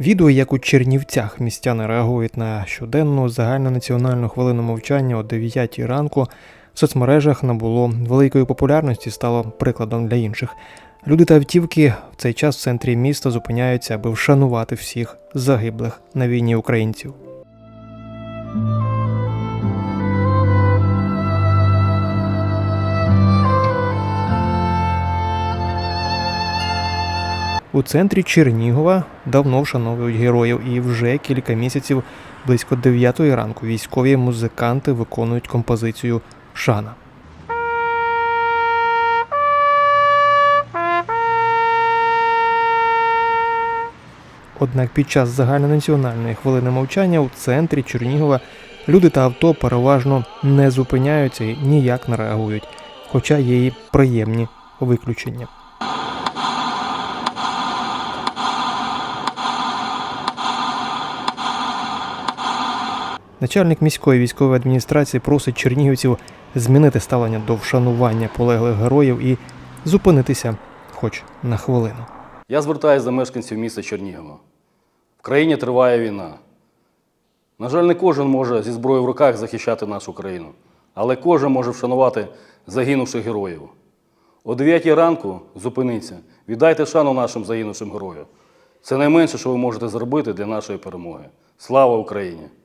Відео, як у Чернівцях містяни реагують на щоденну загальнонаціональну хвилину мовчання о 9 ранку, в соцмережах набуло великої популярності, стало прикладом для інших. Люди та автівки в цей час в центрі міста зупиняються, аби вшанувати всіх загиблих на війні українців. У центрі Чернігова давно вшановують героїв, і вже кілька місяців близько 9 ранку військові музиканти виконують композицію Шана. Однак під час загальнонаціональної хвилини мовчання у центрі Чернігова люди та авто переважно не зупиняються і ніяк не реагують, хоча є і приємні виключення. Начальник міської військової адміністрації просить чернігівців змінити ставлення до вшанування полеглих героїв і зупинитися хоч на хвилину. Я звертаюся до мешканців міста Чернігова. В країні триває війна. На жаль, не кожен може зі зброєю в руках захищати нашу країну, але кожен може вшанувати загинувших героїв. О 9 ранку зупиніться, віддайте шану нашим загинувшим героям. Це найменше, що ви можете зробити для нашої перемоги. Слава Україні!